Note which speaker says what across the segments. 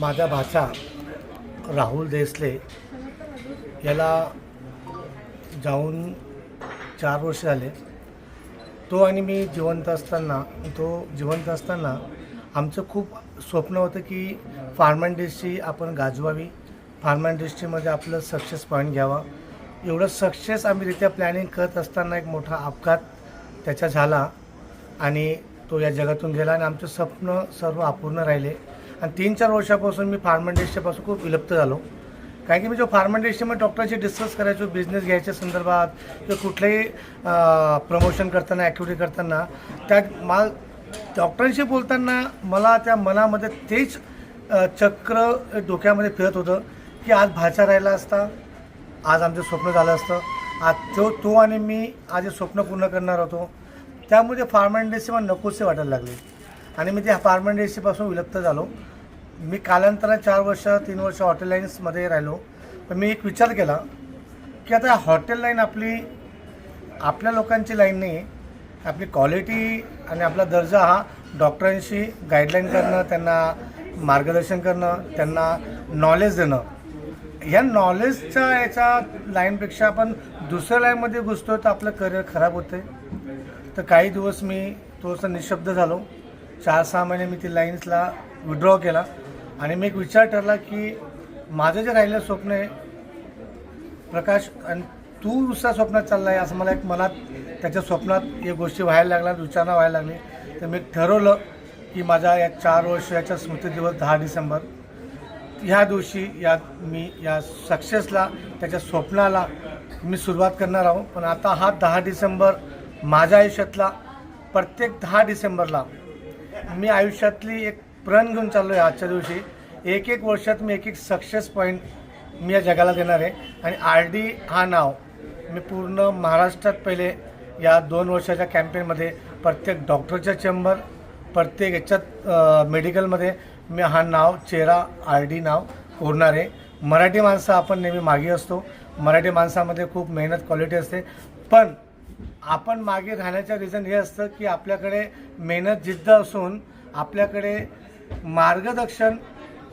Speaker 1: माझा भाचा राहुल देसले याला जाऊन चार वर्ष झाले. तो आणि मी जिवंत असताना तो जिवंत असताना आमचं खूप स्वप्न होतं की फार्मा आपण गाजवावी. फार्मा आपलं सक्सेस पॉईंट घ्यावा. एवढं सक्सेस आम्ही रित्या प्लॅनिंग करत असताना एक मोठा अपघात त्याचा झाला आणि तो या जगातून गेला आणि आमचं स्वप्न सर्व अपूर्ण राहिले. आणि तीन चार वर्षापासून मी फार्मा इंडस्ट्रीपासून खूप विलुप्त झालो. कारण की मी जो फार्मा इंडस्ट्रीमध्ये डॉक्टरशी डिस्कस करायचो बिझनेस घ्यायच्या संदर्भात किंवा कुठलंही प्रमोशन करताना ॲक्टिव्हिटी करताना त्या मा डॉक्टरांशी बोलताना मला त्या मनामध्ये तेच चक्र डोक्यामध्ये फिरत होतं की आज भाचा राहिला असता आज आमचं स्वप्न झालं असतं. आज तो तो आणि मी आज हे स्वप्न पूर्ण करणार होतो. त्यामुळे फार्मा इंडस्ट्री मला नकोसे वाटायला लागले. आणि मी त्या फार्मा इंडस्ट्रीपासून विलुप्त झालो. मी कालांतराने चार वर्ष तीन वर्ष हॉटेल लाईन्समध्ये राहिलो. पण मी एक विचार केला की आता हॉटेल लाईन आपली आपल्या लोकांची लाईन नाही आहे आपली क्वालिटी आणि आपला दर्जा हा डॉक्टरांशी गाईडलाईन करणं त्यांना मार्गदर्शन करणं त्यांना नॉलेज देणं. या नॉलेजच्या याच्या लाईनपेक्षा आपण दुसऱ्या लाईनमध्ये घुसतो तर आपलं करिअर खराब होतं तर काही दिवस मी थोडंसं निशब्द झालो. चार सहा महिने मी ती लाईन्सला विड्रॉ केला. आणि मी एक विचार ठरला की माझं जे राहिलं स्वप्न आहे प्रकाश आणि तू दुसऱ्या स्वप्नात चालला आहे असं मला एक मनात त्याच्या स्वप्नात या गोष्टी व्हायला लागल्या विचारणा व्हायला लागली. तर मी ठरवलं की माझ्या या चार वर्षाच्या स्मृती दिवस दहा डिसेंबर ह्या दिवशी या मी या सक्सेसला त्याच्या स्वप्नाला मी सुरुवात करणार आहोत पण आता हा दहा डिसेंबर माझ्या आयुष्यातला प्रत्येक दहा डिसेंबरला मी आयुष्यातली एक प्रण घेऊन चाललो आहे आजच्या दिवशी. एक एक वर्षात मी एक एक सक्सेस पॉईंट मी या जगाला देणार आहे. आणि आर डी हा नाव मी पूर्ण महाराष्ट्रात पहिले या दोन वर्षाच्या कॅम्पेनमध्ये प्रत्येक डॉक्टरच्या चेंबर प्रत्येक याच्यात मेडिकलमध्ये मी हा नाव चेहरा आर डी नाव कोरणार आहे. मराठी माणसं आपण नेहमी मागे असतो. मराठी माणसामध्ये खूप मेहनत क्वालिटी असते. पण आपण मागे राहण्याचं रिझन हे असतं की आपल्याकडे मेहनत जिद्द असून आपल्याकडे मार्गदर्शन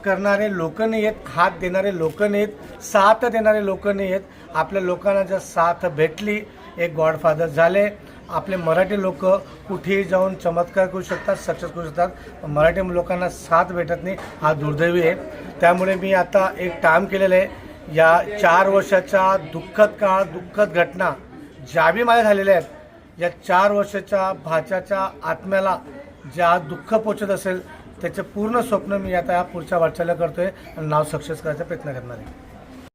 Speaker 1: करणारे लोक नाही आहेत हात देणारे लोक नाही आहेत साथ देणारे लोक नाही आहेत आपल्या लोकांना जर साथ भेटली एक गॉडफादर झाले आपले मराठी लोक कुठेही जाऊन चमत्कार करू शकतात सक्सेस करू शकतात. मराठी लोकांना साथ भेटत नाही हा दुर्दैवी आहे. त्यामुळे मी आता एक काम केलेलं आहे. या चार वर्षाच्या दुःखद काळ दुःखद घटना ज्याबी माझ्या झालेल्या आहेत या चार वर्षाच्या भाच्याच्या आत्म्याला ज्या दुःख पोचत असेल त्याचं पूर्ण स्वप्न मी आता या पुढच्या वाटचाला करतोय आणि नाव सक्सेस करायचा प्रयत्न करणार आहे.